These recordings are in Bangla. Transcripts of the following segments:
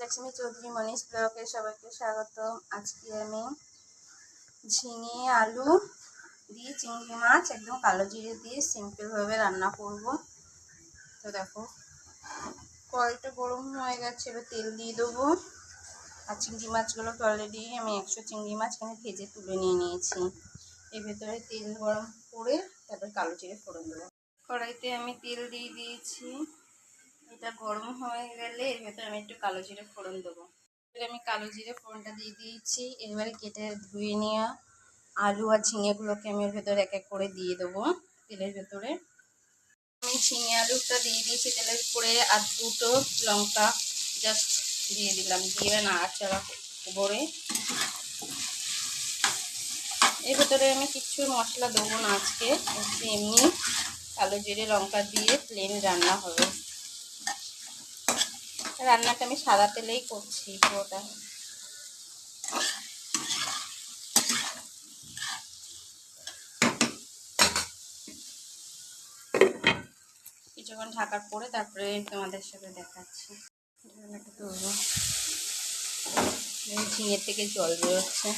লক্ষ্মী চৌধুরী মনীষ ব্লকে সবাইকে স্বাগত আজকে আমি ঝিঙে, আলু দিয়ে চিংড়ি মাছ, একদম কালো জিরে দিয়ে সিম্পলভাবে রান্না করব। তো দেখো, কড়াইটা গরম হয়ে গেছে, এবার তেল দিয়ে দেবো। আর চিংড়ি মাছগুলোকে অলরেডি আমি একশো চিংড়ি মাছ এখানে ভেজে তুলে নিয়ে নিয়েছি। এর ভেতরে তেল গরম করে তারপর কালো জিরে ফোড়ন দেবো। কড়াইতে আমি তেল দিয়ে দিয়েছি। এটা গরম হয়ে গেলে এর ভেতরে আমি একটু কালো জিরে ফোড়ন দেবো। আমি কালো জিরে ফোড়নটা দিয়ে দিয়েছি। এবারে কেটে ধুয়ে নেওয়া আলু আর ঝিঙেগুলোকে আমি এর ভেতরে এক এক করে দিয়ে দেবো তেলের ভেতরে। আমি ঝিঙে আলুটা দিয়ে দিয়েছি তেলের উপরে আর দুটো লঙ্কা জাস্ট দিয়ে দিলাম। দিয়ে না নাড়াচাড়া করে এর ভেতরে আমি কিচ্ছু মশলা দেবো না আজকে। এমনি কালো জিরে, লঙ্কা দিয়ে প্লেন রান্না হবে। রান্নাটা আমি সাদা তেলেই করছি পুরোটা। কিছুক্ষণ ঢাকার পরে তারপরে তোমাদের সাথে দেখাচ্ছি। ঝিঙের থেকে জল বেরোচ্ছে।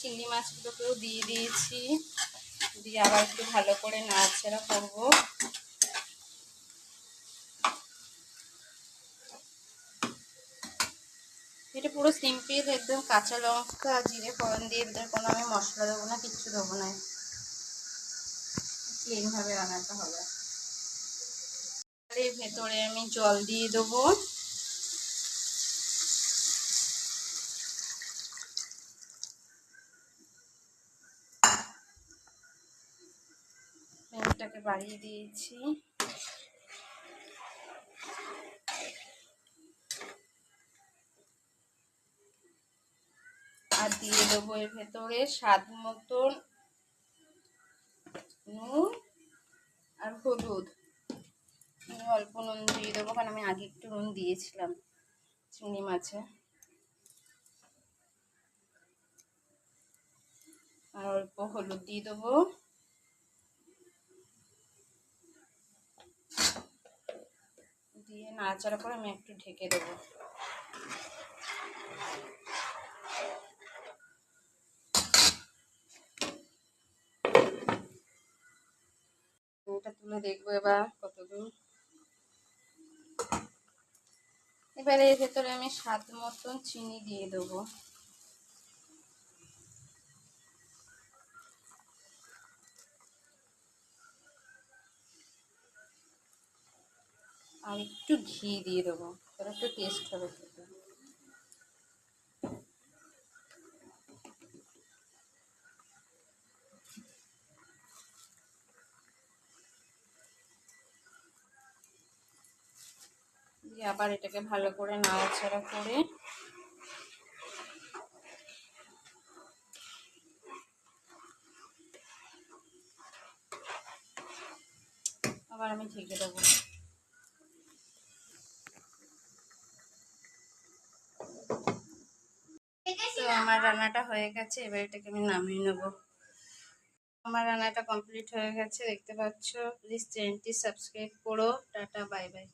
চিংড়ি মাছগুলোকেও দিয়ে দিয়েছি। দিয়ে আবার একটু ভালো করে নাড়াচাড়া করব। এটা পুরো সিম্পল একদম কাঁচা লঙ্কা, জিরে, ফোড়ন দিয়ে এদের কোনো আমি মশলা দেবো না, কিচ্ছু দেবো না। প্লেনভাবে রান্নাটা হবে। ভেতরে আমি জল দিয়ে দেবো। ফ্লেমটাকে বাড়িয়ে দিয়েছি। আর দিয়ে দেবো এর ভেতরে স্বাদ মতন নুন আর হলুদ। অল্প নুন দিয়ে দেবো, কারণ আমি আগে একটু নুন দিয়েছিলাম চিংড়ি মাছে। আর অল্প হলুদ দিয়ে দেবো। দিয়ে নাড়াচাড়া করে আমি একটু ঢেকে দেবো। এটা তুলে দেখব এবার কতদূর। এবারে এর ভেতরে আমি স্বাদ মতন চিনি দিয়ে দেবো। আর একটু ঘি দিয়ে দেবো, তাহলে একটু টেস্ট হবে খেতে। দিয়ে আবার এটাকে ভালো করে নাড়াচাড়া করে আবার আমি ঢেকে দেবো তো আমার রান্নাটা হয়ে গেছে, এবার এটাকে আমি নামিয়ে নেব। আমার রান্নাটা কমপ্লিট হয়ে গেছে, দেখতে পাচ্ছ। প্লিজ চ্যানেলটি সাবস্ক্রাইব করো। Tata bye bye